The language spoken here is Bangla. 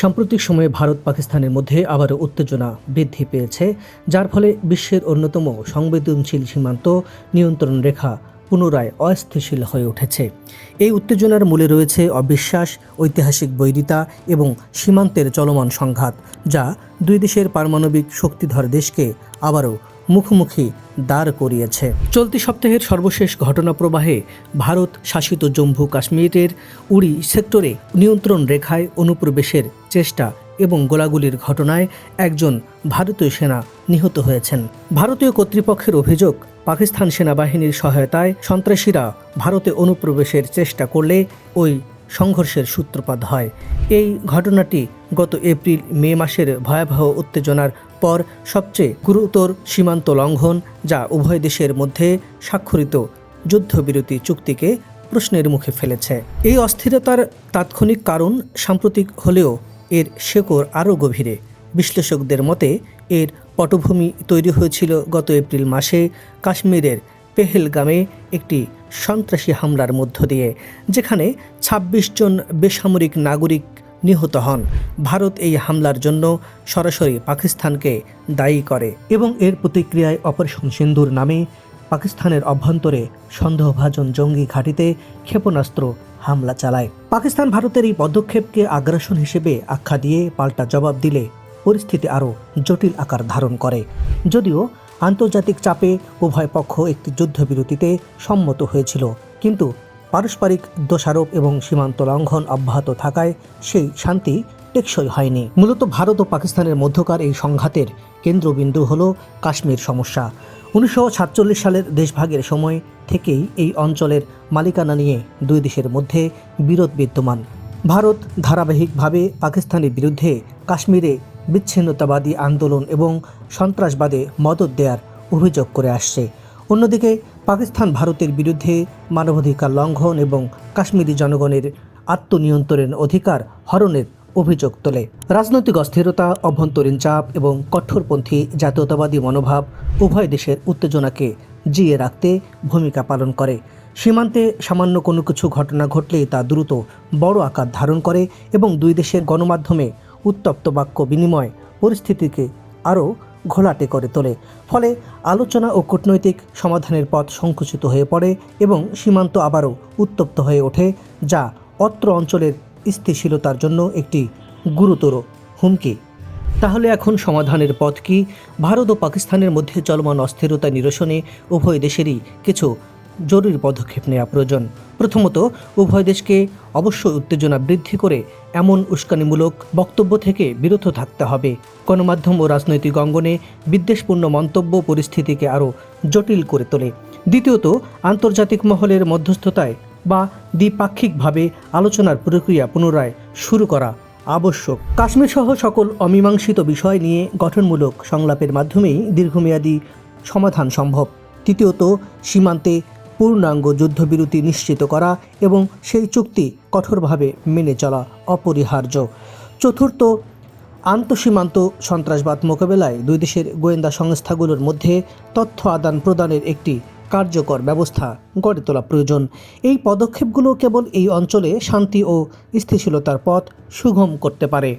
সাম্প্রতিক সময়ে ভারত পাকিস্তানের মধ্যে আবারও উত্তেজনা বৃদ্ধি পেয়েছে, যার ফলে বিশ্বের অন্যতম সংবেদনশীল সীমান্ত নিয়ন্ত্রণ রেখা পুনরায় অস্থিতিশীল হয়ে উঠেছে। এই উত্তেজনার মূলে রয়েছে অবিশ্বাস, ঐতিহাসিক বৈরিতা এবং সীমান্তের চলমান সংঘাত, যা দুই দেশের পারমাণবিক শক্তিধর দেশকে আবারও মুখোমুখি দাঁড় করিয়েছে। চলতি সপ্তাহের সর্বশেষ ঘটনা প্রবাহে ভারত শাসিত জম্মু কাশ্মীরের উড়ি সেক্টরে নিয়ন্ত্রণ রেখায় অনুপ্রবেশের চেষ্টা এবং গোলাগুলির ঘটনায় একজন ভারতীয় সেনা নিহত হয়েছেন। ভারতীয় কর্তৃপক্ষের অভিযোগ, পাকিস্তান সেনাবাহিনীর সহায়তায় সন্ত্রাসীরা ভারতে অনুপ্রবেশের চেষ্টা করলে ওই সংঘর্ষের সূত্রপাত হয়। এই ঘটনাটি গত এপ্রিল, মে মাসের ভয়াবহ উত্তেজনার পর সবচেয়ে গুরুতর সীমান্ত লঙ্ঘন, যা উভয় দেশের মধ্যে স্বাক্ষরিত যুদ্ধবিরতি চুক্তিকে প্রশ্নের মুখে ফেলেছে। এই অস্থিরতার তাৎক্ষণিক কারণ সাম্প্রতিক হলেও এর শেকড় আরও গভীরে। বিশ্লেষকদের মতে, এর পটভূমি তৈরি হয়েছিল গত এপ্রিল মাসে কাশ্মীরের পেহেলগামে একটি সন্ত্রাসী হামলার মধ্য দিয়ে, যেখানে ২৬ জন বেসামরিক নাগরিক নিহত হন। ভারত এই হামলার জন্য সরাসরি পাকিস্তানকে দায়ী করে এবং এর প্রতিক্রিয়ায় অপারেশন সিন্ধুর নামে পাকিস্তানের অভ্যন্তরে সন্দেহভাজন জঙ্গি ঘাঁটিতে ক্ষেপণাস্ত্র হামলা চালায়। পাকিস্তান ভারতের এই পদক্ষেপকে আগ্রাসন হিসেবে আখ্যা দিয়ে পাল্টা জবাব দিলে পরিস্থিতি আরও জটিল আকার ধারণ করে। যদিও আন্তর্জাতিক চাপে উভয় পক্ষ একটি যুদ্ধবিরতিতে সম্মত হয়েছিল, কিন্তু পারস্পরিক দোষারোপ এবং সীমান্ত লঙ্ঘন অব্যাহত থাকায় সেই শান্তি টেকসই হয়নি। মূলত ভারত ও পাকিস্তানের মধ্যকার এই সংঘাতের কেন্দ্রবিন্দু হল কাশ্মীর সমস্যা। উনিশশো সাতচল্লিশ সালের দেশভাগের সময় থেকেই এই অঞ্চলের মালিকানা নিয়ে দুই দেশের মধ্যে বিরোধ বিদ্যমান। ভারত ধারাবাহিকভাবে পাকিস্তানের বিরুদ্ধে কাশ্মীরে বিচ্ছিন্নতাবাদী আন্দোলন এবং সন্ত্রাসবাদে মদত দেওয়ার অভিযোগ করে আসছে। অন্যদিকে পাকিস্তান ভারতের বিরুদ্ধে মানবাধিকার লঙ্ঘন এবং কাশ্মীরি জনগণের আত্মনিয়ন্ত্রণের অধিকার হরণের অভিযোগ তোলে। রাজনৈতিক অস্থিরতা, অভ্যন্তরীণ চাপ এবং কঠোরপন্থী জাতীয়তাবাদী মনোভাব উভয় দেশের উত্তেজনাকে জিয়ে রাখতে ভূমিকা পালন করে। সীমান্তে সামান্য কোনো কিছু ঘটনা ঘটলেই তা দ্রুত বড় আকার ধারণ করে এবং দুই দেশের গণমাধ্যমে উত্তপ্ত বাক্য বিনিময় পরিস্থিতিকে আরও ঘোলাটে করে তোলে। ফলে আলোচনা ও কূটনৈতিক সমাধানের পথ সংকুচিত হয়ে পড়ে এবং সীমান্ত আবারও উত্তপ্ত হয়ে ওঠে, যা অত্র অঞ্চলের স্থিতিশীলতার জন্য একটি গুরুতর হুমকি। তাহলে এখন সমাধানের পথ কি? ভারত ও পাকিস্তানের মধ্যে চলমান অস্থিরতা নিরসনে উভয় দেশেরই কিছু জরুরি পদক্ষেপ নেওয়া প্রয়োজন। প্রথমত, উভয় দেশকে অবশ্যই উত্তেজনা বৃদ্ধি করে এমন উস্কানিমূলক বক্তব্য থেকে বিরত থাকতে হবে। গণমাধ্যম ও রাজনৈতিক অঙ্গনে বিদ্বেষপূর্ণ মন্তব্য পরিস্থিতিকে আরও জটিল করে তোলে। দ্বিতীয়ত, আন্তর্জাতিক মহলের মধ্যস্থতায় বা দ্বিপাক্ষিকভাবে আলোচনার প্রক্রিয়া পুনরায় শুরু করা আবশ্যক। কাশ্মীর সহ সকল অমীমাংসিত বিষয় নিয়ে গঠনমূলক সংলাপের মাধ্যমেই দীর্ঘমেয়াদী সমাধান সম্ভব। তৃতীয়ত, সীমান্তে পূর্ণাঙ্গ যুদ্ধবিরতি নিশ্চিত করা এবং সেই চুক্তি কঠোরভাবে মেনে চলা অপরিহার্য। চতুর্থ, আন্তঃসীমান্ত সন্ত্রাসবাদ মোকাবেলায় দুই দেশের গোয়েন্দা সংস্থাগুলোর মধ্যে তথ্য আদান প্রদানের একটি কার্যকর ব্যবস্থা গড়ে তোলা প্রয়োজন। এই পদক্ষেপগুলো কেবল এই অঞ্চলে শান্তি ও স্থিতিশীলতার পথ সুগম করতে পারে।